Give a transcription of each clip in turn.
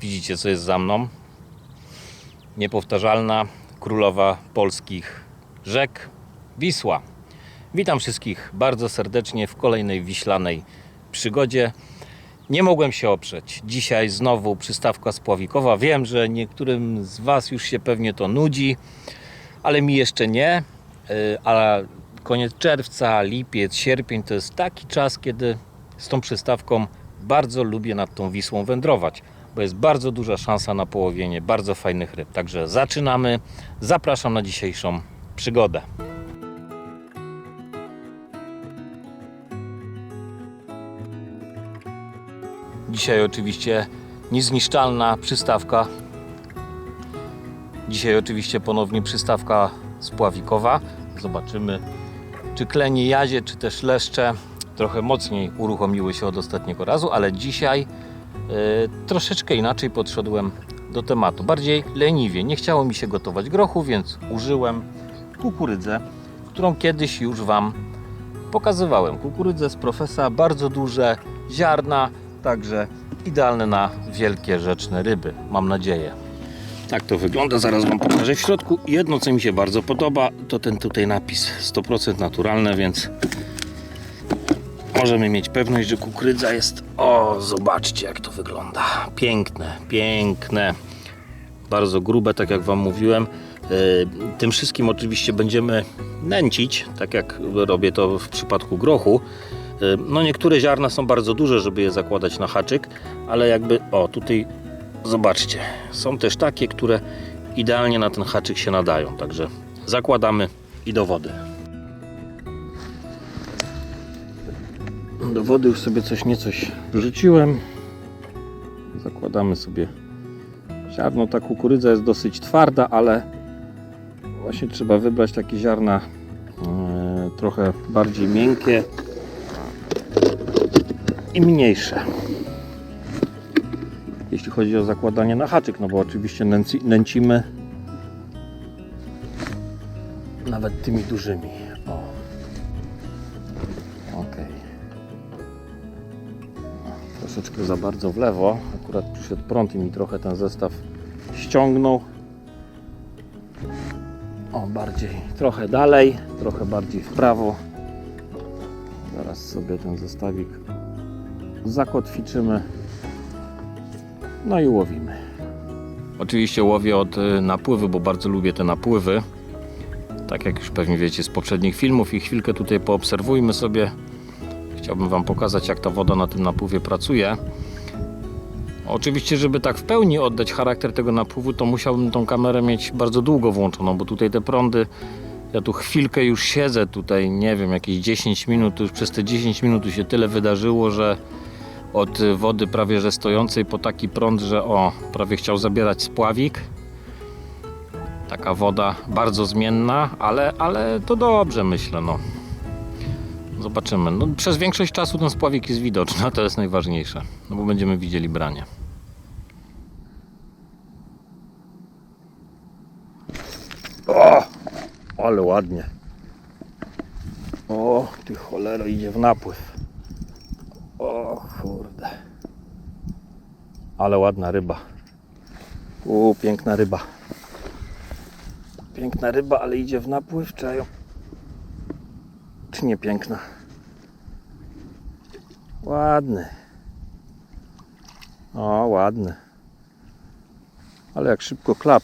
Widzicie, co jest za mną? Niepowtarzalna królowa polskich rzek Wisła. Witam wszystkich bardzo serdecznie w kolejnej wiślanej przygodzie. Nie mogłem się oprzeć. Dzisiaj znowu przystawka spławikowa. Wiem, że niektórym z Was już się pewnie to nudzi, ale mi jeszcze nie. Yy, A koniec czerwca, lipiec, sierpień to jest taki czas, kiedy z tą przystawką bardzo lubię nad tą Wisłą wędrować, bo jest bardzo duża szansa na połowienie bardzo fajnych ryb. Także zaczynamy. Zapraszam na dzisiejszą przygodę. Dzisiaj oczywiście niezniszczalna przystawka. Dzisiaj oczywiście ponownie przystawka spławikowa. Zobaczymy, czy klenie jazie, czy też leszcze trochę mocniej uruchomiły się od ostatniego razu, ale dzisiaj troszeczkę inaczej podszedłem do tematu. Bardziej leniwie. Nie chciało mi się gotować grochu, więc użyłem kukurydzę, którą kiedyś już Wam pokazywałem. Kukurydzę z profesa, bardzo duże ziarna, także idealne na wielkie rzeczne ryby, mam nadzieję. Tak to wygląda, zaraz Wam pokażę w środku. Jedno, co mi się bardzo podoba, to ten tutaj napis 100% naturalne, więc możemy mieć pewność, że kukurydza jest... O, zobaczcie jak to wygląda. Piękne, piękne. Bardzo grube, tak jak Wam mówiłem. Yy, Tym wszystkim oczywiście będziemy nęcić, tak jak robię to w przypadku grochu. Yy, No niektóre ziarna są bardzo duże, żeby je zakładać na haczyk, ale jakby, o tutaj zobaczcie, są też takie, które idealnie na ten haczyk się nadają, także zakładamy i do wody. Do wody już sobie coś niecoś wrzuciłem. Zakładamy sobie ziarno. Ta kukurydza jest dosyć twarda, ale właśnie trzeba wybrać takie ziarna e, trochę bardziej miękkie i mniejsze. Jeśli chodzi o zakładanie na haczyk, no bo oczywiście nęci, nęcimy nawet tymi dużymi. O. Troszeczkę za bardzo w lewo. Akurat przyszedł prąd i mi trochę ten zestaw ściągnął. O, bardziej trochę dalej, trochę bardziej w prawo. Zaraz sobie ten zestawik zakotwiczymy. No i łowimy. Oczywiście łowię od y, napływu, bo bardzo lubię te napływy. Tak jak już pewnie wiecie z poprzednich filmów i chwilkę tutaj poobserwujmy sobie. Chciałbym Wam pokazać jak ta woda na tym napływie pracuje. Oczywiście, żeby tak w pełni oddać charakter tego napływu, to musiałbym tą kamerę mieć bardzo długo włączoną, bo tutaj te prądy, ja tu chwilkę już siedzę tutaj, nie wiem, jakieś 10 minut, już przez te 10 minut się tyle wydarzyło, że od wody prawie że stojącej po taki prąd, że o, prawie chciał zabierać spławik. Taka woda bardzo zmienna, ale, ale to dobrze myślę, no. Zobaczymy. No, przez większość czasu ten spławik jest widoczny, a to jest najważniejsze, no bo będziemy widzieli branie. O, ale ładnie. O, ty cholero, idzie w napływ. O kurde. Ale ładna ryba. U, piękna ryba. Piękna ryba, ale idzie w napływ, czy ją... Czy nie piękna? Ładny. O, ładny. Ale jak szybko klap.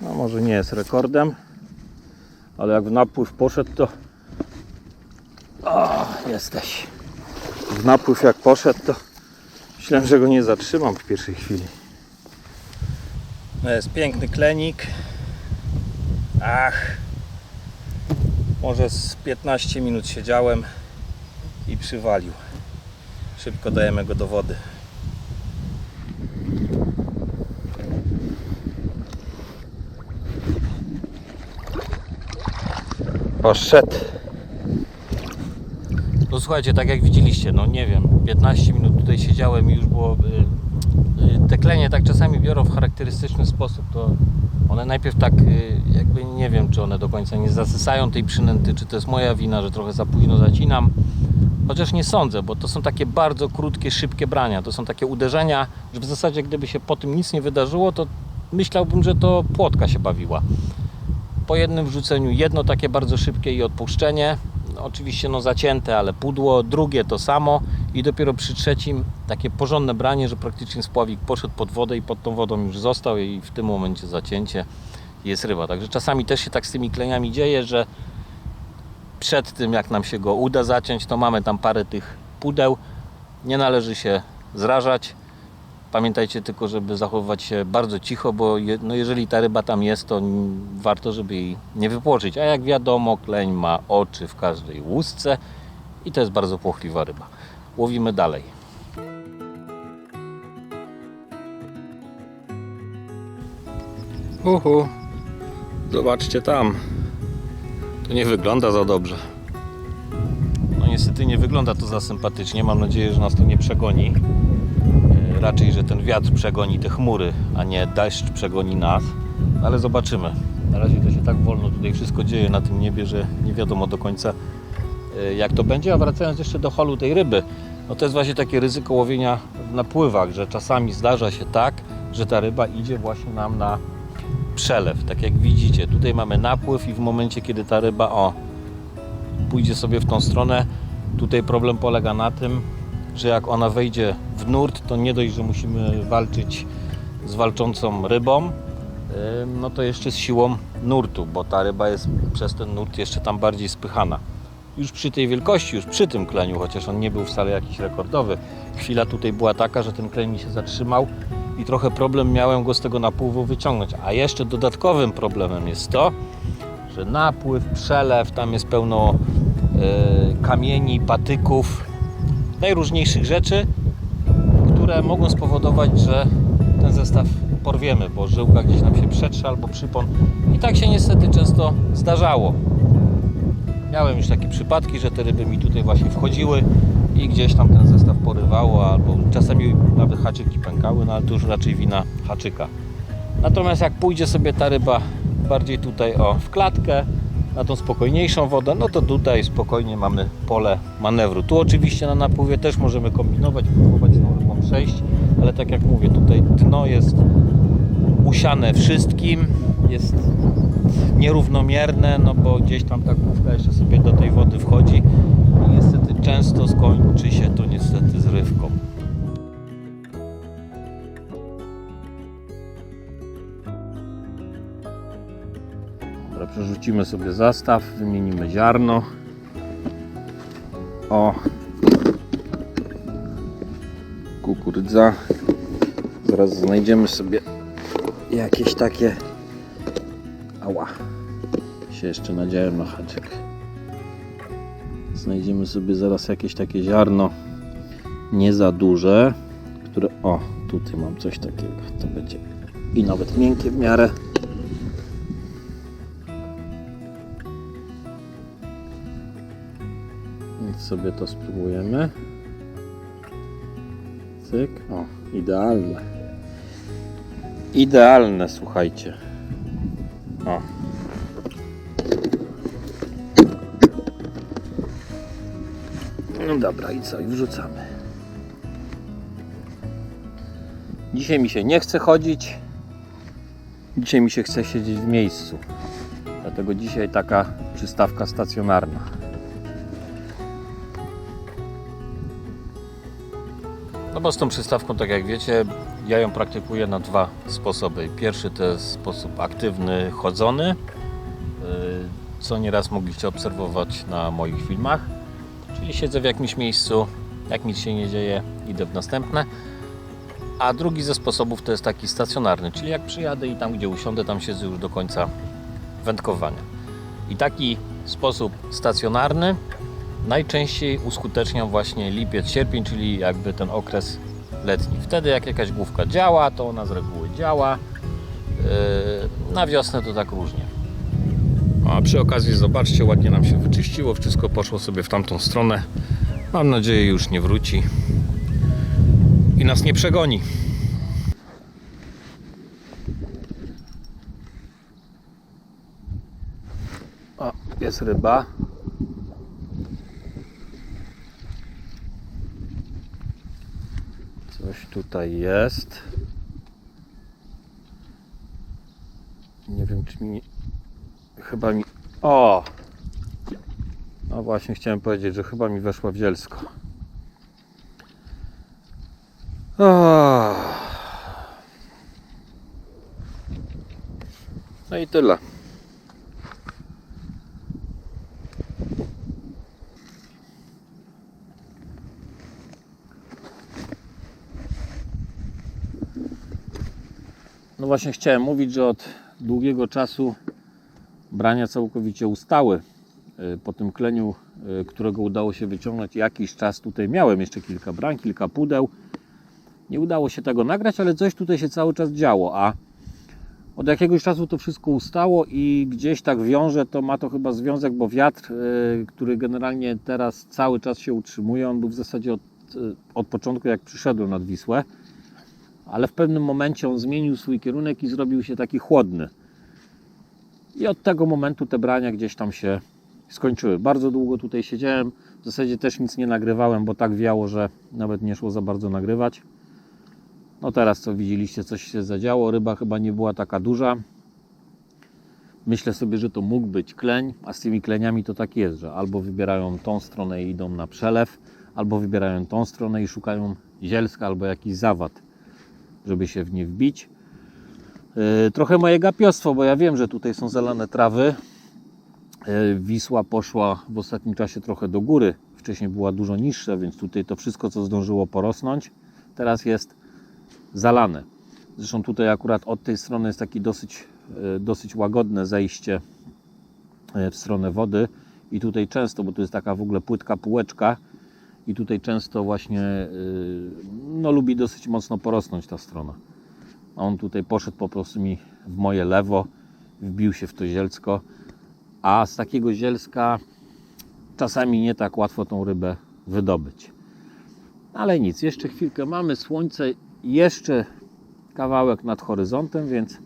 No może nie jest rekordem, ale jak w napływ poszedł, to o, jesteś. W napływ jak poszedł, to myślałem, że go nie zatrzymam w pierwszej chwili. No jest piękny klenik. Ach. Może z 15 minut siedziałem i przywalił. Szybko dajemy go do wody. Poszedł. No słuchajcie, tak jak widzieliście, no nie wiem, 15 minut tutaj siedziałem i już było. Y, y, te klenie tak czasami biorą w charakterystyczny sposób. To one najpierw tak, y, jakby nie wiem, czy one do końca nie zasysają tej przynęty, czy to jest moja wina, że trochę za późno zacinam. Chociaż nie sądzę, bo to są takie bardzo krótkie, szybkie brania. To są takie uderzenia, że w zasadzie gdyby się po tym nic nie wydarzyło, to myślałbym, że to płotka się bawiła. Po jednym wrzuceniu jedno takie bardzo szybkie i odpuszczenie. No, oczywiście no zacięte, ale pudło. Drugie to samo i dopiero przy trzecim takie porządne branie, że praktycznie spławik poszedł pod wodę i pod tą wodą już został i w tym momencie zacięcie jest ryba. Także czasami też się tak z tymi kleniami dzieje, że przed tym jak nam się go uda zaciąć, to mamy tam parę tych pudeł. Nie należy się zrażać. Pamiętajcie tylko, żeby zachowywać się bardzo cicho, bo je, no jeżeli ta ryba tam jest, to warto, żeby jej nie wypłoczyć. A jak wiadomo, kleń ma oczy w każdej łusce i to jest bardzo płochliwa ryba. Łowimy dalej. Uhu, zobaczcie tam. To nie wygląda za dobrze. No niestety nie wygląda to za sympatycznie. Mam nadzieję, że nas to nie przegoni. E, Raczej, że ten wiatr przegoni te chmury, a nie deszcz przegoni nas. Ale zobaczymy. Na razie to się tak wolno tutaj wszystko dzieje na tym niebie, że nie wiadomo do końca jak to będzie. A wracając jeszcze do holu tej ryby, no to jest właśnie takie ryzyko łowienia w napływach, że czasami zdarza się tak, że ta ryba idzie właśnie nam na przelew. Tak jak widzicie, tutaj mamy napływ i w momencie, kiedy ta ryba o pójdzie sobie w tą stronę, tutaj problem polega na tym, że jak ona wejdzie w nurt, to nie dość, że musimy walczyć z walczącą rybą, ym, no to jeszcze z siłą nurtu, bo ta ryba jest przez ten nurt jeszcze tam bardziej spychana. Już przy tej wielkości, już przy tym kleniu, chociaż on nie był wcale jakiś rekordowy, chwila tutaj była taka, że ten kleń mi się zatrzymał i trochę problem miałem go z tego napływu wyciągnąć. A jeszcze dodatkowym problemem jest to, że napływ, przelew, tam jest pełno e, kamieni, patyków, najróżniejszych rzeczy, które mogą spowodować, że ten zestaw porwiemy, bo żyłka gdzieś nam się przetrze albo przypon. I tak się niestety często zdarzało. Miałem już takie przypadki, że te ryby mi tutaj właśnie wchodziły i gdzieś tam ten zestaw porywało, albo czasami nawet haczyki pękały, no ale to już raczej wina haczyka. Natomiast jak pójdzie sobie ta ryba bardziej tutaj o w klatkę, na tą spokojniejszą wodę, no to tutaj spokojnie mamy pole manewru. Tu oczywiście na napływie też możemy kombinować, próbować tą rybą przejść, ale tak jak mówię, tutaj dno jest usiane wszystkim, jest nierównomierne, no bo gdzieś tam ta główka jeszcze sobie do tej wody wchodzi i niestety często skończy się to niestety zrywką. Dobra, przerzucimy sobie zastaw, wymienimy ziarno. O! Kukurydza. Zaraz znajdziemy sobie jakieś takie. Ała. Się jeszcze nadziałem na haczyk. Znajdziemy sobie zaraz jakieś takie ziarno. Nie za duże. Które. O, tutaj mam coś takiego. To będzie i nawet miękkie w miarę. Więc sobie to spróbujemy. Cyk. O, idealne. Idealne, słuchajcie. O. No dobra, i co? I wrzucamy. Dzisiaj mi się nie chce chodzić. Dzisiaj mi się chce siedzieć w miejscu. Dlatego dzisiaj taka przystawka stacjonarna. No bo z tą przystawką, tak jak wiecie, ja ją praktykuję na dwa sposoby. Pierwszy to jest sposób aktywny, chodzony, yy, co nieraz mogliście obserwować na moich filmach. Czyli siedzę w jakimś miejscu, jak nic się nie dzieje, idę w następne. A drugi ze sposobów to jest taki stacjonarny, czyli jak przyjadę i tam gdzie usiądę, tam siedzę już do końca wędkowania. I taki sposób stacjonarny najczęściej uskutecznią właśnie lipiec, sierpień, czyli jakby ten okres letni. Wtedy jak jakaś główka działa, to ona z reguły działa. Yy, Na wiosnę to tak różnie. A przy okazji zobaczcie, ładnie nam się wyczyściło, wszystko poszło sobie w tamtą stronę. Mam nadzieję już nie wróci i nas nie przegoni. O, jest ryba. Coś tutaj jest. Nie wiem, czy mi. Chyba mi. O! No właśnie, chciałem powiedzieć, że chyba mi weszła w zielsko. O! No i tyle. Właśnie chciałem mówić, że od długiego czasu brania całkowicie ustały. Y, Po tym kleniu, y, którego udało się wyciągnąć jakiś czas, tutaj miałem jeszcze kilka brań, kilka pudeł. Nie udało się tego nagrać, ale coś tutaj się cały czas działo, a od jakiegoś czasu to wszystko ustało i gdzieś tak wiąże, to ma to chyba związek, bo wiatr, y, który generalnie teraz cały czas się utrzymuje, on był w zasadzie od, od początku jak przyszedłem nad Wisłę, ale w pewnym momencie on zmienił swój kierunek i zrobił się taki chłodny. I od tego momentu te brania gdzieś tam się skończyły. Bardzo długo tutaj siedziałem, w zasadzie też nic nie nagrywałem, bo tak wiało, że nawet nie szło za bardzo nagrywać. No teraz co widzieliście, coś się zadziało, ryba chyba nie była taka duża. Myślę sobie, że to mógł być kleń, a z tymi kleniami to tak jest, że albo wybierają tą stronę i idą na przelew, albo wybierają tą stronę i szukają zielska albo jakiś zawad, żeby się w nie wbić. Yy, Trochę moje gapiostwo, bo ja wiem, że tutaj są zalane trawy. Yy, Wisła poszła w ostatnim czasie trochę do góry. Wcześniej była dużo niższa, więc tutaj to wszystko, co zdążyło porosnąć, teraz jest zalane. Zresztą tutaj akurat od tej strony jest takie dosyć, yy, dosyć łagodne zejście w stronę wody i tutaj często, bo tu jest taka w ogóle płytka półeczka i tutaj często właśnie yy, no, lubi dosyć mocno porosnąć ta strona. A on tutaj poszedł po prostu mi w moje lewo, wbił się w to zielsko, a z takiego zielska czasami nie tak łatwo tą rybę wydobyć. Ale nic, jeszcze chwilkę mamy słońce, jeszcze kawałek nad horyzontem, więc,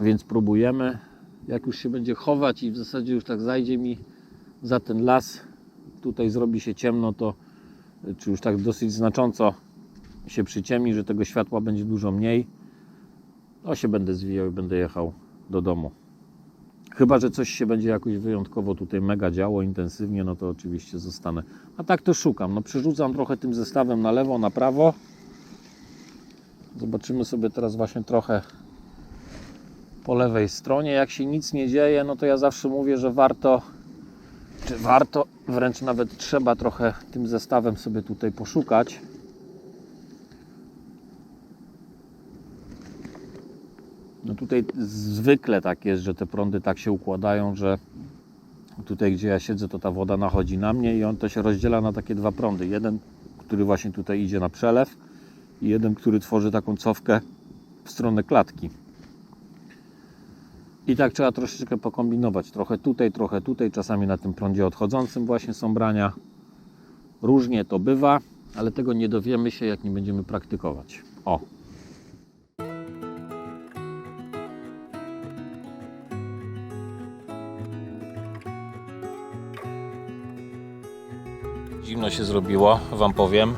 więc próbujemy. Jak już się będzie chować i w zasadzie już tak zajdzie mi za ten las, tutaj zrobi się ciemno, to czy już tak dosyć znacząco się przyciemni, że tego światła będzie dużo mniej, to się będę zwijał i będę jechał do domu. Chyba, że coś się będzie jakoś wyjątkowo tutaj mega działo intensywnie, no to oczywiście zostanę. A tak to szukam. No przerzucam trochę tym zestawem na lewo, na prawo. Zobaczymy sobie teraz właśnie trochę po lewej stronie. Jak się nic nie dzieje, no to ja zawsze mówię, że warto, czy warto, wręcz nawet trzeba trochę tym zestawem sobie tutaj poszukać. No tutaj zwykle tak jest, że te prądy tak się układają, że tutaj gdzie ja siedzę, to ta woda nachodzi na mnie i on to się rozdziela na takie dwa prądy. Jeden, który właśnie tutaj idzie na przelew i jeden, który tworzy taką cofkę w stronę klatki. I tak trzeba troszeczkę pokombinować. Trochę tutaj, trochę tutaj. Czasami na tym prądzie odchodzącym właśnie są brania. Różnie to bywa, ale tego nie dowiemy się, jak nie będziemy praktykować. O, Zimno się zrobiło, Wam powiem.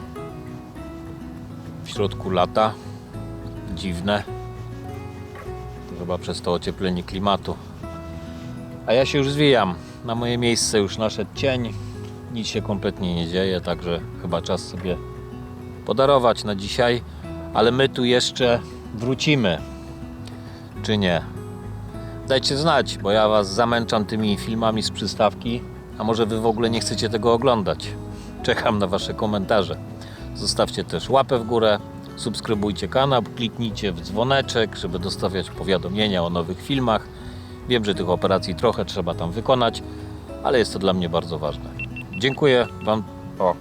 W środku lata. Dziwne. Chyba przez to ocieplenie klimatu. A ja się już zwijam. Na moje miejsce już naszedł cień. Nic się kompletnie nie dzieje, także chyba czas sobie podarować na dzisiaj. Ale my tu jeszcze wrócimy. Czy nie? Dajcie znać, bo ja Was zamęczam tymi filmami z przystawki. A może Wy w ogóle nie chcecie tego oglądać? Czekam na Wasze komentarze. Zostawcie też łapę w górę, subskrybujcie kanał, kliknijcie w dzwoneczek, żeby dostawiać powiadomienia o nowych filmach. Wiem, że tych operacji trochę trzeba tam wykonać, ale jest to dla mnie bardzo ważne. Dziękuję Wam. O,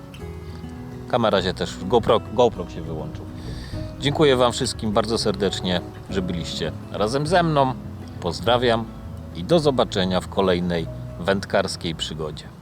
kamera się też, GoPro, GoPro się wyłączył. Dziękuję Wam wszystkim bardzo serdecznie, że byliście razem ze mną. Pozdrawiam i do zobaczenia w kolejnej wędkarskiej przygodzie.